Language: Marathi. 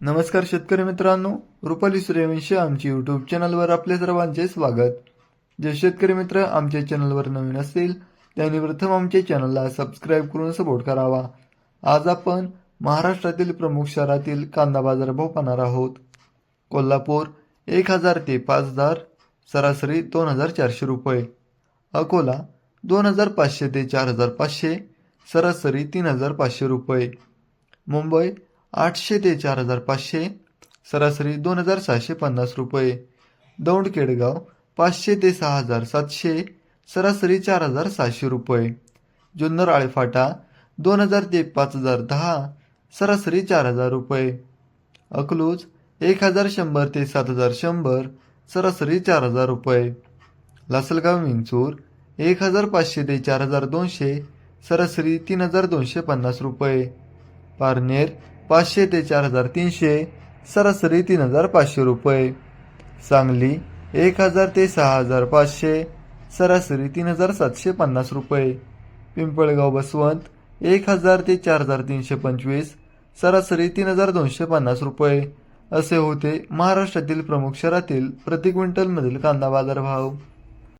नमस्कार शेतकरी मित्रांनो रुपाली सूर्यवंशी आमची यूट्यूब चॅनलवर आपल्या सर्वांचे स्वागत. जे शेतकरी मित्र आमच्या चॅनलवर नवीन असतील त्यांनी प्रथम आमच्या चॅनलला सबस्क्राईब करून सपोर्ट करावा. आज आपण महाराष्ट्रातील प्रमुख शहरातील कांदा बाजार भाव पाहणार आहोत. कोल्हापूर एक हजार ते पाच हजार सरासरी दोन हजार चारशे रुपये. अकोला दोन हजार पाचशे ते चार हजार पाचशे सरासरी तीन हजार पाचशे रुपये. मुंबई आठशे ते चार हजार पाचशे सरासरी दोन हजार सहाशे पन्नास रुपये. दौंड केडगाव पाचशे ते सहा हजार सातशे सरासरी चार हजार सहाशे रुपये. जुन्नर आळेफाटा दोन हजार ते पाच हजार दहा सरासरी चार हजार रुपये. अकलूज एक हजार शंभर ते सात हजार शंभर सरासरी चार हजार रुपये. लासलगाव विंचूर एक हजार पाचशे ते चार हजार दोनशे सरासरी तीन हजार दोनशे पन्नास रुपये. पारनेर पाचशे ते चार हजार तीनशे सरासरी तीन हजार पाचशे रुपये. सांगली एक हजार ते सहा हजार पाचशे सरासरी तीन हजार सातशे पन्नास रुपये. पिंपळगाव बसवंत एक हजार ते चार हजार तीनशे पंचवीस सरासरी तीन हजार दोनशे पन्नास रुपये. असे होते महाराष्ट्रातील प्रमुख शहरातील प्रति क्विंटलमधील कांदा बाजार भाव